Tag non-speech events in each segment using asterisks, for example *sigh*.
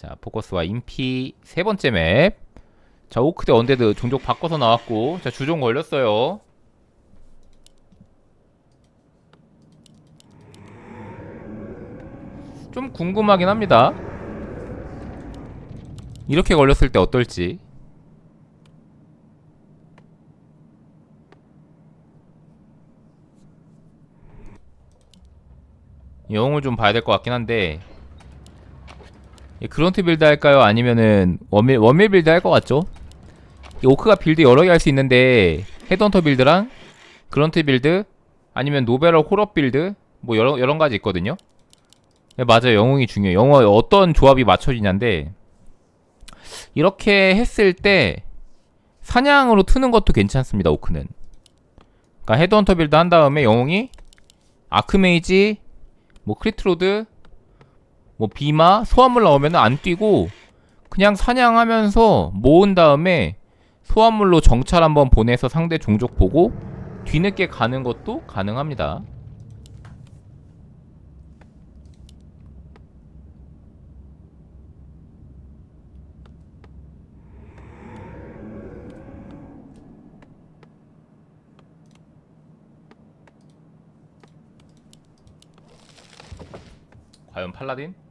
자, 포커스와 인피 세 번째 맵. 자, 오크 대 언데드 종족 바꿔서 나왔고, 자, 주종 걸렸어요. 좀 궁금하긴 합니다. 이렇게 걸렸을 때 어떨지. 영웅을 좀 봐야 될 것 같긴 한데 이 그런트 빌드 할까요? 아니면은 원밀 원밀 빌드 할 것 같죠? 이 오크가 빌드 여러 개 할 수 있는데 헤드헌터 빌드랑 그런트 빌드 아니면 노베럴 홀업 빌드 뭐 여러 여러 가지 있거든요. 네, 맞아요. 영웅이 중요해요. 영웅 어떤 조합이 맞춰지냐인데 이렇게 했을 때 사냥으로 트는 것도 괜찮습니다. 오크는. 그러니까 헤드헌터 빌드 한 다음에 영웅이 아크메이지 뭐 크리트로드 뭐 비마 소환물 나오면 안 뛰고 그냥 사냥하면서 모은 다음에 소환물로 정찰 한번 보내서 상대 종족 보고 뒤늦게 가는 것도 가능합니다. 과연 팔라딘?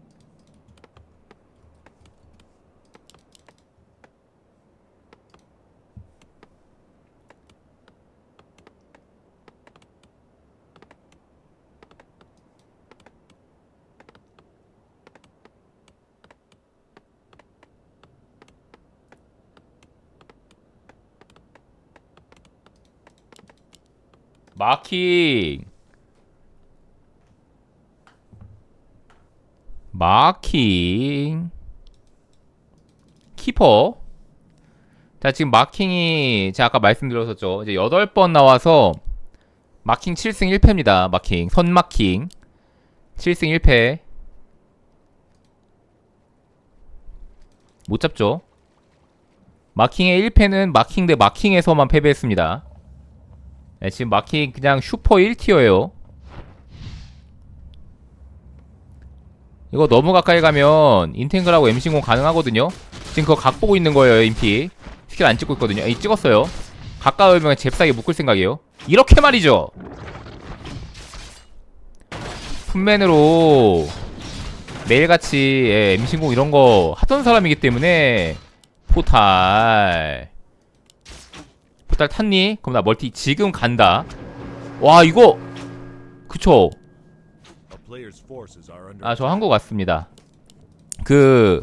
마킹. 마킹. 키퍼. 자 지금 마킹이 제가 아까 말씀드렸었죠. 이제 8번 나와서 마킹 7승 1패입니다. 마킹. 선 마킹. 7승 1패. 못 잡죠? 마킹의 1패는 마킹 대 마킹에서만 패배했습니다 네, 지금 마킹 그냥 슈퍼 1티어예요. 이거 너무 가까이 가면 인탱글하고 MC공 가능하거든요. 지금 그거 각 보고 있는 거예요 인피. 스킬 안 찍고 있거든요. 에이 찍었어요. 가까우면 잽싸게 묶을 생각이에요. 이렇게 말이죠. 품맨으로 매일같이 예, MC공 이런 거 하던 사람이기 때문에 포탈 포탈 탔니? 그럼 나 멀티 지금 간다 와 이거 그쵸 아, 저 한국 왔습니다. 그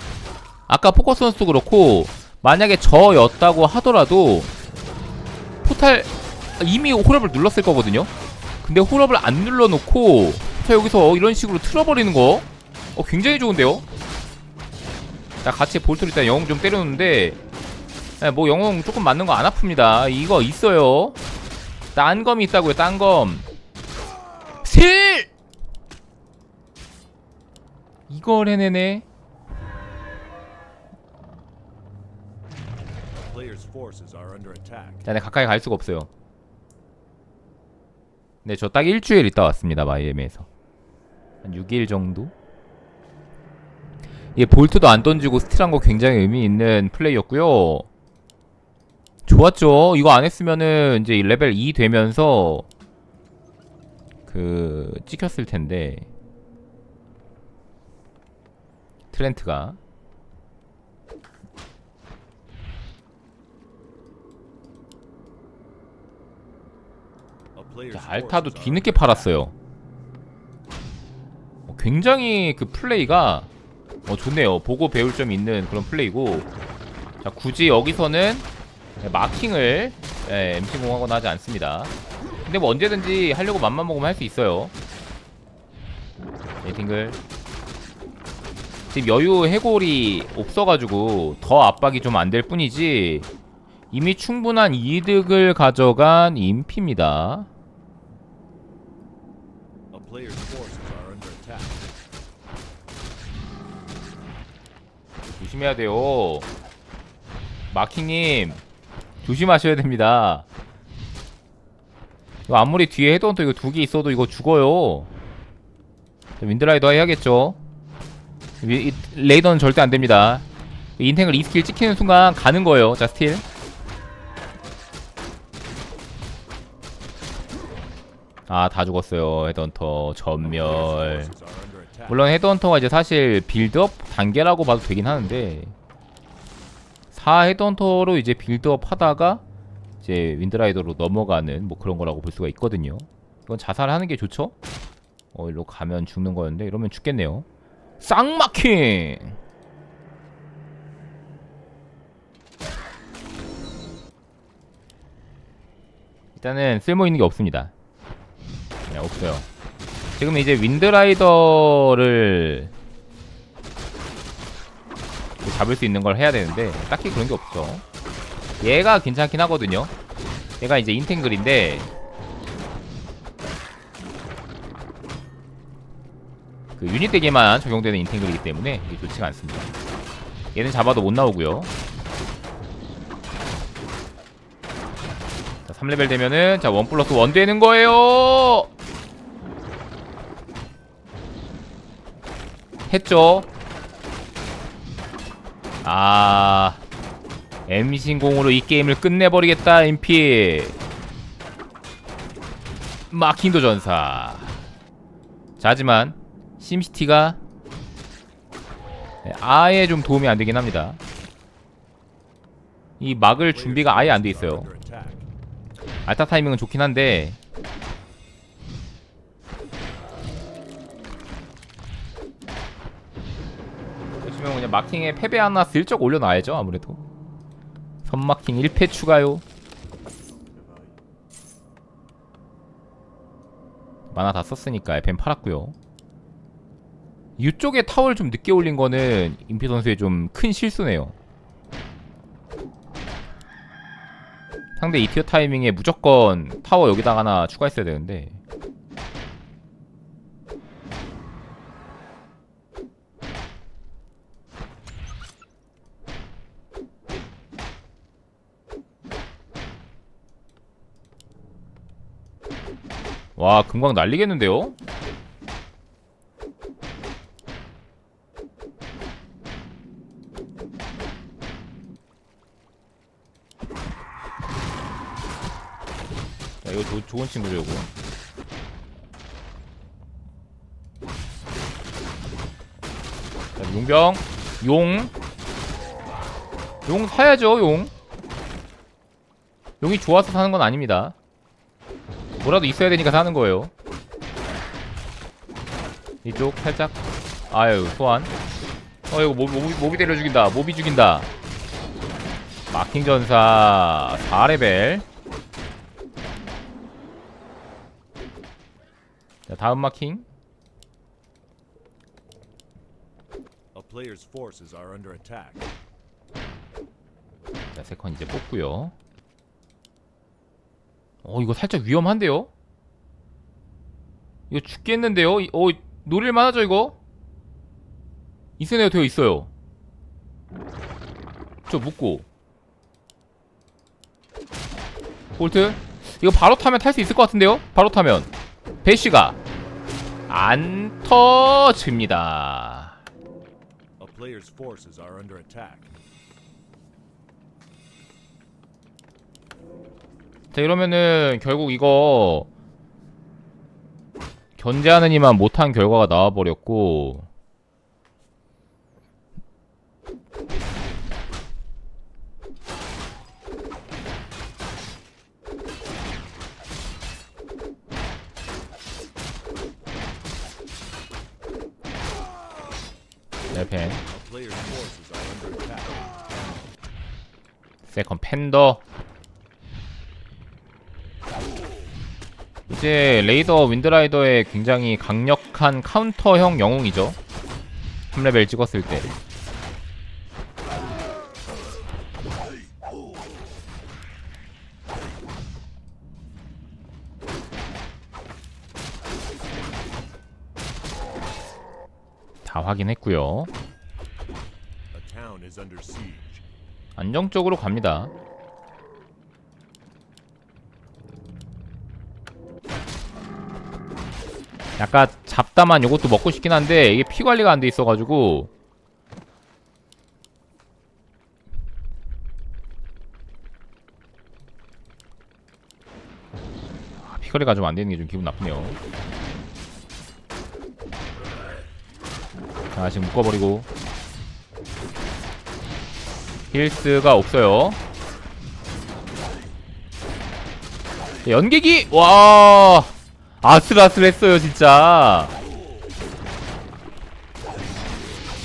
아까 포커스 선수도 그렇고 만약에 저였다고 하더라도 포탈 이미 홀업을 눌렀을 거거든요. 근데 홀업을 안 눌러놓고 자 여기서 이런 식으로 틀어버리는 거 어, 굉장히 좋은데요. 자 같이 볼트로 일단 영웅 좀 때려놓는데 네, 뭐 영웅 조금 맞는 거 안 아픕니다. 이거 있어요. 딴검이 있다고요. 딴검. 실 이걸 해내네. 자, 네 가까이 갈 수가 없어요. 네, 저 딱 일주일 있다 왔습니다. 마이애미에서 한 6일 정도. 이 볼트도 안 던지고 스틸한 거 굉장히 의미 있는 플레이였고요. 좋았죠. 이거 안 했으면은 이제 레벨 2 되면서 그 찍혔을 텐데. 트렌트가 자, 알타도 뒤늦게 팔았어요. 어, 굉장히 그 플레이가 어, 좋네요. 보고 배울 점이 있는 그런 플레이고 자 굳이 여기서는 마킹을 예, MC 공하거나 하지 않습니다. 근데 뭐 언제든지 하려고 맘만 먹으면 할 수 있어요. 네, 딩글 지금 여유 해골이 없어가지고 더 압박이 좀 안 될 뿐이지 이미 충분한 이득을 가져간 인피입니다. 조심해야 돼요. 마킹님 조심하셔야 됩니다. 아무리 뒤에 헤드헌터 이거 두 개 있어도 이거 죽어요. 윈드라이더 해야겠죠. 레이더는 절대 안 됩니다. 인탱을 이 스킬 찍히는 순간 가는 거예요. 자 스틸. 아 다 죽었어요. 헤드헌터 전멸. 물론 헤드헌터가 이제 사실 빌드업 단계라고 봐도 되긴 하는데 4 헤드헌터로 이제 빌드업 하다가 이제 윈드라이더로 넘어가는 뭐 그런 거라고 볼 수가 있거든요. 이건 자살하는 게 좋죠? 어 일로 가면 죽는 거였는데 이러면 죽겠네요. 쌍마킹. 일단은 쓸모 있는 게 없습니다. 네, 없어요. 지금 이제 윈드라이더를 잡을 수 있는 걸 해야 되는데 딱히 그런 게 없죠. 얘가 괜찮긴 하거든요. 얘가 이제 인탱글인데 그 유닛 대기만 적용되는 인탱글이기 때문에 이게 좋지가 않습니다. 얘는 잡아도 못 나오고요. 자, 3레벨 되면은 자, 1 플러스 1 되는 거예요. 했죠. 아, M 신공으로 이 게임을 끝내버리겠다, MP. 마킹도 전사. 자, 하지만 심시티가 네, 아예 좀 도움이 안 되긴 합니다. 이 막을 준비가 아예 안돼 있어요. 알타 타이밍은 좋긴 한데 그냥 마킹에 패배 하나 슬쩍 올려놔야죠 아무래도. 선마킹 1패 추가요. 만화 다 썼으니까 에펜 팔았고요. 이쪽에 타워를 좀 늦게 올린 거는 임피 선수의 좀 큰 실수네요. 상대 이티어 타이밍에 무조건 타워 여기다가 하나 추가했어야 되는데 와 금광 날리겠는데요? 야, 이거 조, 좋은 친구죠, 이거. 자, 용병, 용. 용 사야죠, 용. 용이 좋아서 사는 건 아닙니다. 뭐라도 있어야 되니까 사는 거예요. 이쪽 살짝. 아유, 소환. 어, 이거 모, 모비, 모비 때려 죽인다. 모비 죽인다. 마킹 전사 4레벨. 자, 다음 마킹. 자, 세컨 이제 뽑고요. 어, 이거 살짝 위험한데요? 이거 죽겠는데요? 이- 어, 노릴만 하죠, 이거? 이스네어 되어 있어요. 저 묶고. 볼트? 이거 바로 타면 탈 수 있을 것 같은데요? 바로 타면. 배쉬가 안 터집니다. 자 이러면은 결국 이거 견제하느니만 못한 결과가 나와버렸고. under attack. 세컨 팬더 이제 레이더 윈드라이더의 굉장히 강력한 카운터형 영웅이죠 3레벨 찍었을 때 다 확인했고요. 안정적으로 갑니다. 약간 잡다만 요것도 먹고 싶긴 한데 이게 피 관리가 안 돼 있어가지고 아, 피 관리가 좀 안 되는 게 좀 기분 나쁘네요. 자 지금 묶어버리고 힐스가 없어요. 연기기 와 아슬아슬했어요 진짜.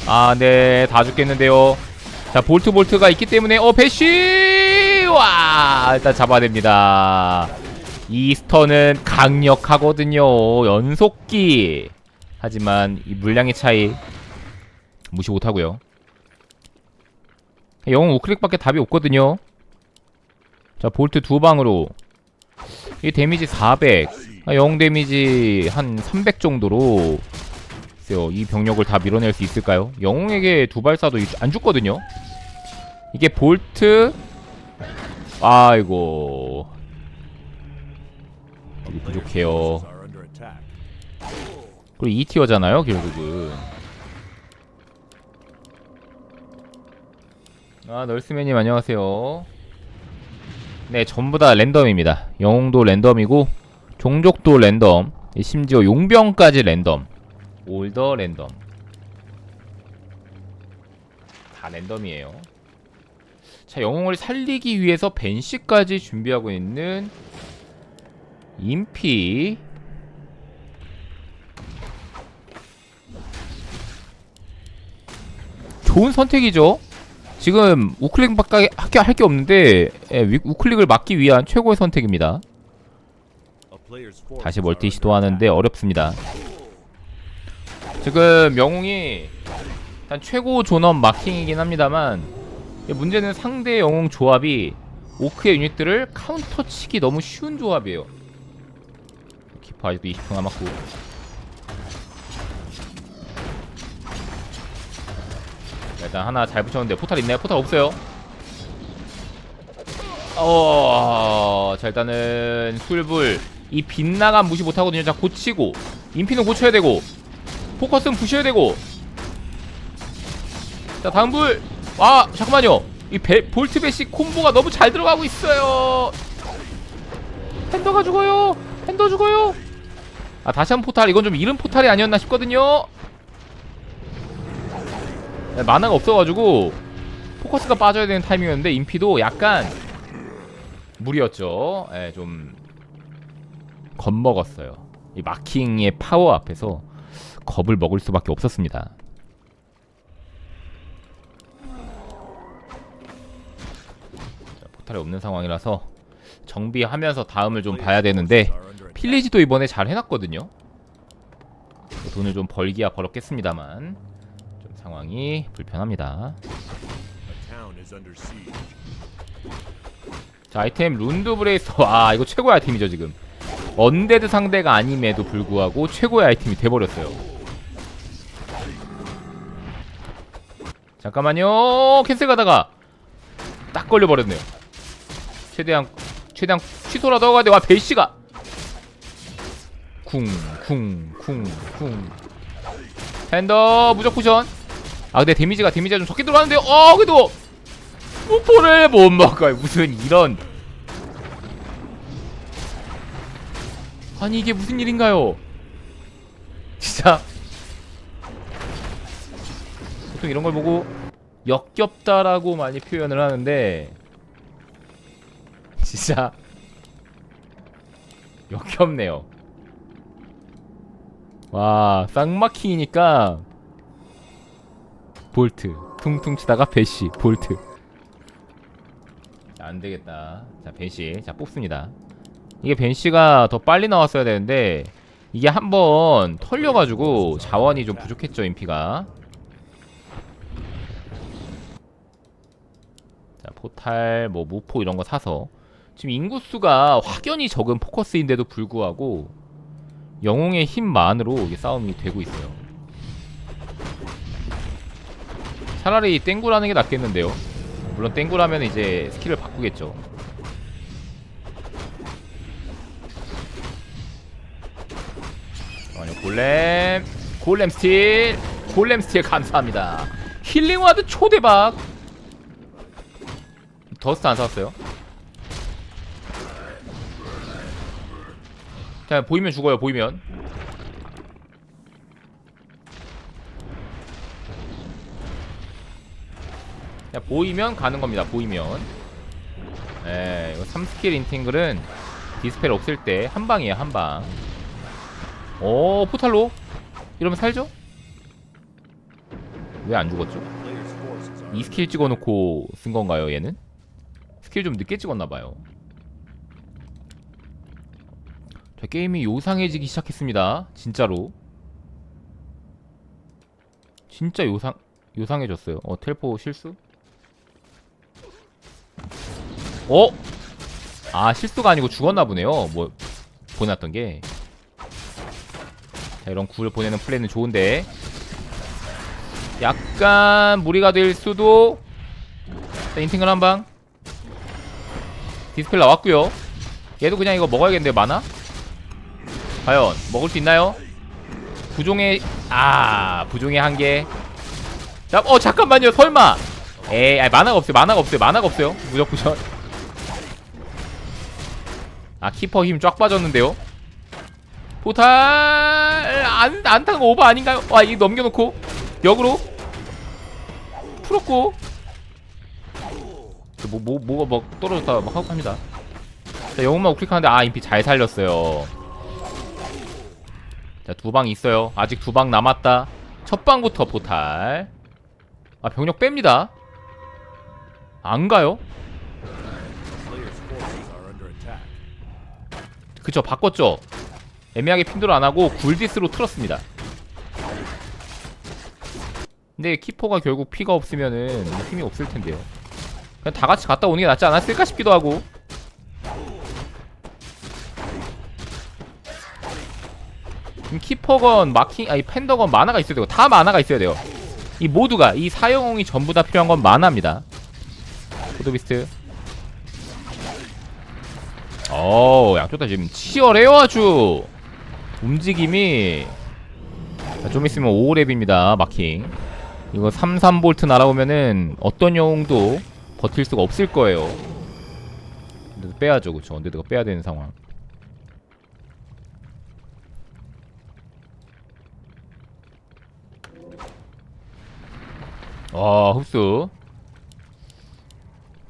아네다 죽겠는데요. 자 볼트 볼트가 있기 때문에 어 배쉬! 와 일단 잡아야 됩니다. 이 스턴은 강력하거든요 연속기. 하지만 이 물량의 차이 무시 못하고요. 영웅 우클릭밖에 답이 없거든요. 자 볼트 두 방으로. 이 데미지 400 아, 영웅 데미지 한 300 정도로 글쎄요 이 병력을 다 밀어낼 수 있을까요? 영웅에게 두발 쏴도 이- 안 죽거든요? 이게 볼트? 아이고. 부족해요. 그리고 2티어잖아요 결국은. 아 널스맨님 안녕하세요. 네 전부 다 랜덤입니다. 영웅도 랜덤이고 종족도 랜덤 심지어 용병까지 랜덤 올더 랜덤 다 랜덤이에요 자 영웅을 살리기 위해서 벤시까지 준비하고 있는 인피 좋은 선택이죠. 지금 우클릭밖에 할 게 없는데 예, 위- 우클릭을 막기 위한 최고의 선택입니다. 다시 멀티 시도하는데 어렵습니다. 지금 영웅이 일단 최고 존엄 마킹이긴 합니다만 이 문제는 상대 영웅 조합이 오크의 유닛들을 카운터 치기 너무 쉬운 조합이에요. 키퍼 아직도 20분 남았고 자, 일단 하나 잘 붙였는데 포탈 있나요? 포탈 없어요. 어, 자 일단은 술불 이 빗나감 무시 못하거든요. 자 고치고 인피는 고쳐야 되고 포커스는 부셔야 되고 자 다음 불. 아 잠깐만요. 이 배, 볼트 배시 콤보가 너무 잘 들어가고 있어요. 팬더가 죽어요. 팬더 죽어요. 아 다시 한 포탈 이건 좀 이른 포탈이 아니었나 싶거든요. 네, 만화가 없어가지고 포커스가 빠져야 되는 타이밍이었는데 인피도 약간 무리였죠. 예, 좀 겁먹었어요. 이 마킹의 파워 앞에서 겁을 먹을 수밖에 없었습니다. 자, 포탈이 없는 상황이라서 정비하면서 다음을 좀 봐야 되는데. 필리지도 이번에 잘 해놨거든요. 돈을 좀 벌기야 벌었겠습니다만 좀 상황이 불편합니다. 자 아이템 룬드 브레이서 아 이거 최고의 아이템이죠 지금 언데드 상대가 아님에도 불구하고 최고의 아이템이 돼버렸어요. 잠깐만요. 캔슬 가다가 딱 걸려버렸네요. 최대한 최대한 취소라도 하고 가야 돼와 벨시가! 쿵쿵쿵쿵. 팬더 무적 쿠션. 아 근데 데미지가 데미지가 좀 적게 들어가는데요 어 그래도! 무포를 못 먹어요. 무슨 이런 아니 이게 무슨 일인가요? 진짜 보통 이런 걸 보고 역겹다라고 많이 표현을 하는데 진짜 역겹네요. 와 쌍마킹이니까 볼트 퉁퉁 치다가 배시 볼트 자, 안 되겠다. 자, 벤시. 자, 뽑습니다. 이게 벤시가 더 빨리 나왔어야 되는데 이게 한번 털려가지고 자원이 좀 부족했죠, 인피가. 자, 포탈, 뭐 무포 이런 거 사서 지금 인구수가 확연히 적은 포커스인데도 불구하고 영웅의 힘만으로 이게 싸움이 되고 있어요. 차라리 땡구라는 게 낫겠는데요. 물론 땡구라면 이제 스킬을 바꾸겠죠. 골렘 골렘 스틸 골렘 스틸 감사합니다. 힐링 와드 초대박. 더스트 안 사왔어요? 자 보이면 죽어요 보이면. 자 보이면 가는 겁니다 보이면. 에 이거 3스킬 인팅글은 디스펠 없을 때 한 방이에요 한방 오 포탈로 이러면 살죠? 왜 안 죽었죠? 이 스킬 찍어놓고 쓴 건가요 얘는? 스킬 좀 늦게 찍었나봐요 자 게임이 요상해지기 시작했습니다 진짜로 진짜 요상 요상해졌어요 어 텔포 실수? 어? 아 실수가 아니고 죽었나 보네요 뭐 보내놨던 게 자, 이런 굴 보내는 플레이는 좋은데. 약간 무리가 될 수도. 자, 인팅을 한방. 디스펠 나왔고요. 얘도 그냥 이거 먹어야겠는데 많아? 과연 먹을 수 있나요? 부종의 아 부종의 한개. 자, 어 잠깐만요 설마. 에이 아니, 만화가 없어요 만화가 없어요 만화가 없어요. 무적부전 아 키퍼 힘 쫙 빠졌는데요 포탈! 안 안타가 오버 아닌가요? 와 이거 넘겨놓고. 역으로. 풀었고. 뭐, 뭐, 뭐가 막 떨어졌다 막 하고 합니다. 자 영웅만 우클릭하는데 아 인피 잘 살렸어요. 자 두 방 있어요. 아직 두 방 남았다. 첫 방부터 포탈. 아 병력 뺍니다. 안 가요? 그쵸 바꿨죠 애매하게 핀도를 안하고 굴디스로 틀었습니다. 근데 키퍼가 결국 피가 없으면은 힘이 없을 텐데요. 그냥 다 같이 갔다 오는 게 낫지 않았을까 싶기도 하고. 키퍼건 마킹 아니 팬더건 만화가 있어야 되고 다 만화가 있어야 돼요. 이 모두가 이 사영웅이 전부 다 필요한 건 만화입니다. 포도비스트. 어 양쪽 다. 지금 치열해요 아주 움직임이 자, 좀 있으면 5랩입니다 마킹. 이거 33볼트 날아오면은 어떤 영웅도 버틸 수가 없을 거예요. 근데도 빼야죠 그쵸? 언데드가 빼야 되는 상황. 와 흡수.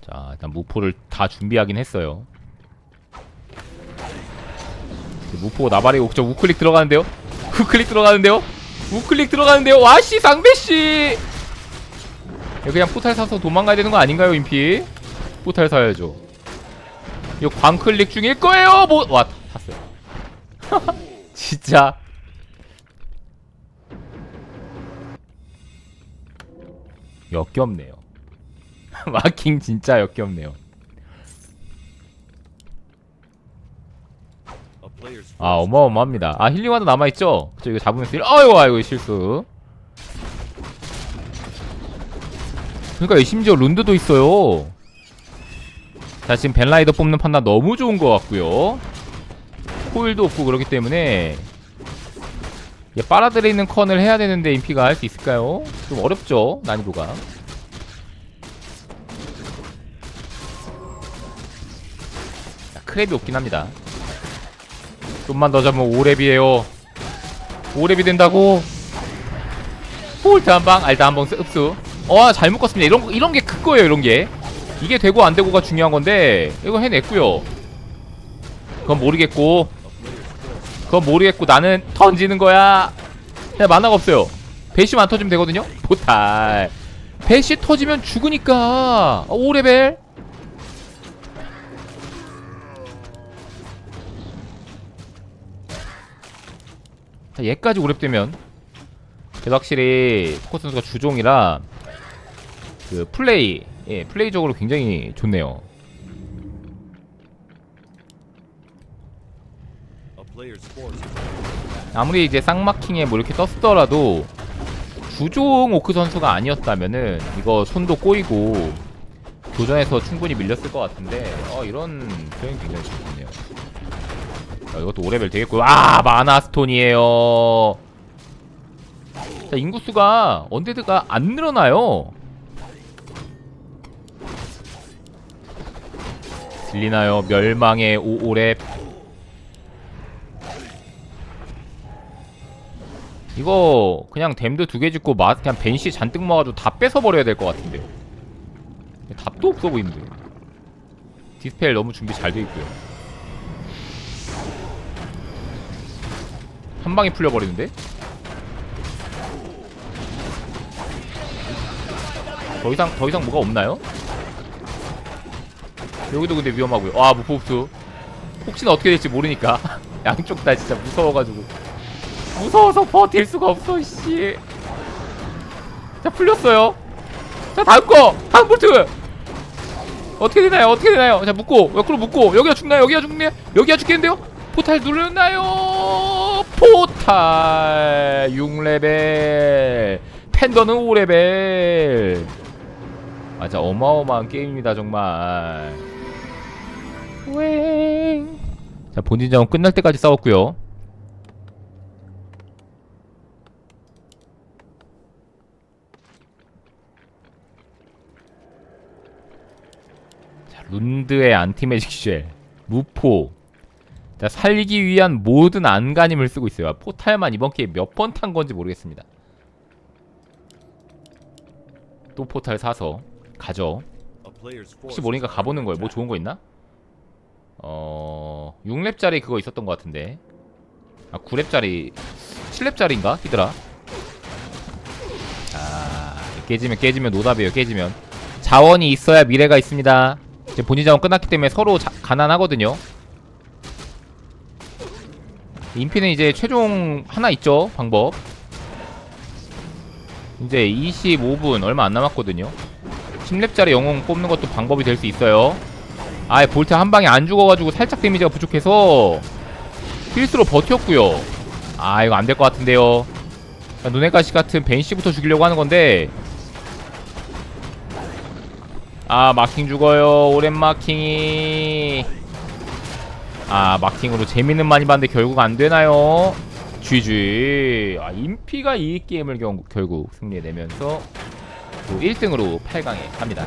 자 일단 무포를 다 준비하긴 했어요 무포 나발이고 저 우클릭 들어가는데요? *laughs* 우클릭 들어가는데요? 우클릭 들어가는데요? 와씨 상배씨 그냥 포탈 사서 도망가야 되는 거 아닌가요 인피? 포탈 사야죠 이거 광클릭 중일 거예요 뭐.. 와 탔어요 *laughs* 진짜 역겹네요 *laughs* 마킹 진짜 역겹네요 아 forces 어마어마합니다. 아 힐링화도 남아있죠? 그쵸 이거 잡으면 쓰 아이고 아이고 실수. 그러니까 심지어 룬드도 있어요. 자 지금 벤라이더 뽑는 판단 너무 좋은 것 같고요. 코일도 없고 그렇기 때문에 얘 빨아들이는 컨을 해야 되는데 인피가 할 수 있을까요? 좀 어렵죠 난이도가. 자, 크랩이 없긴 합니다 좀만 더 잡으면 5랩이에요. 5랩이 된다고? 폴트 한방? 알다 한방 흡수. 어잘 묶었습니다. 이런 거- 이런 게 큰 거예요 이런 게. 이게 되고 안 되고가 중요한 건데 이거 해냈고요. 그건 모르겠고. 그건 모르겠고 나는 던지는 거야. 그냥 만화가 없어요. 배시만 안 터지면 되거든요? 포탈. 배시 터지면 죽으니까. 5레벨 자, 얘까지 오랩되면 그래도 확실히 포커스 선수가 주종이라 그 플레이 예 플레이적으로 굉장히 좋네요. 아무리 이제 쌍마킹에 뭐 이렇게 떴더라도 주종 오크 선수가 아니었다면은 이거 손도 꼬이고 도전에서 충분히 밀렸을 것 같은데 어 이런 표현이 굉장히 좋네요 자, 이것도 5레벨 되겠고요 아 마나스톤이에요. 자 인구수가 언데드가 안 늘어나요. 들리나요? 멸망의 5랩 이거 그냥 댐드 두개 짓고 마 그냥 벤시 잔뜩 모아가지고 다 뺏어버려야 될 것 같은데 답도 없어 보이는데. 디스펠 너무 준비 잘 돼 있고요 한 방에 풀려버리는데 더 이상 더 이상 뭐가 없나요? 여기도 근데 위험하고요 아 무포 흡수 혹시나 어떻게 될지 모르니까 *laughs* 양쪽 다 진짜 무서워가지고 무서워서 버틸 수가 없어 씨. 자 풀렸어요. 자 다음 거 다음 볼트 어떻게 되나요? 어떻게 되나요? 자 묶고 옆으로 묶고 여기가 죽나요? 여기가 죽네? 여기가 죽겠는데요? 포탈 누르나요? 포탈 6레벨 팬더는 5레벨 맞아 어마어마한 게임입니다 정말 웽. 자 본진전 끝날 때까지 싸웠고요 자, 룬드의 안티매직 쉘, 무포. 자, 살리기 위한 모든 안간힘을 쓰고 있어요. 포탈만 이번 기회에 몇 번 탄 건지 모르겠습니다. 또 포탈 사서 가죠. 혹시 모르니까 가보는 거예요. 뭐. 좋은 거 있나? 어... 6렙짜리 그거 있었던 것 같은데. 아, 9렙짜리, 7렙짜리인가? 히드라. 아, 깨지면 깨지면 노답이에요. 깨지면. 자원이 있어야 미래가 있습니다. 이제 본인 자원 끝났기 때문에 서로 자, 가난하거든요. 인피는 이제 최종 하나 있죠. 방법. 이제 25분 얼마 안 남았거든요. 10렙짜리 영웅 뽑는 것도 방법이 될 수 있어요. 아예 볼트 한 방에 안 죽어가지고 살짝 데미지가 부족해서 필수로 버텼고요. 아 이거 안 될 것 같은데요. 자, 눈의 가시 같은 벤시부터 죽이려고 하는 건데 아 마킹 죽어요. 오랜 마킹이 아 마킹으로 재미는 많이 봤는데 결국 안 되나요? GG 아 인피가 이 게임을 경, 결국 승리해내면서 또 1등으로 8강에 갑니다.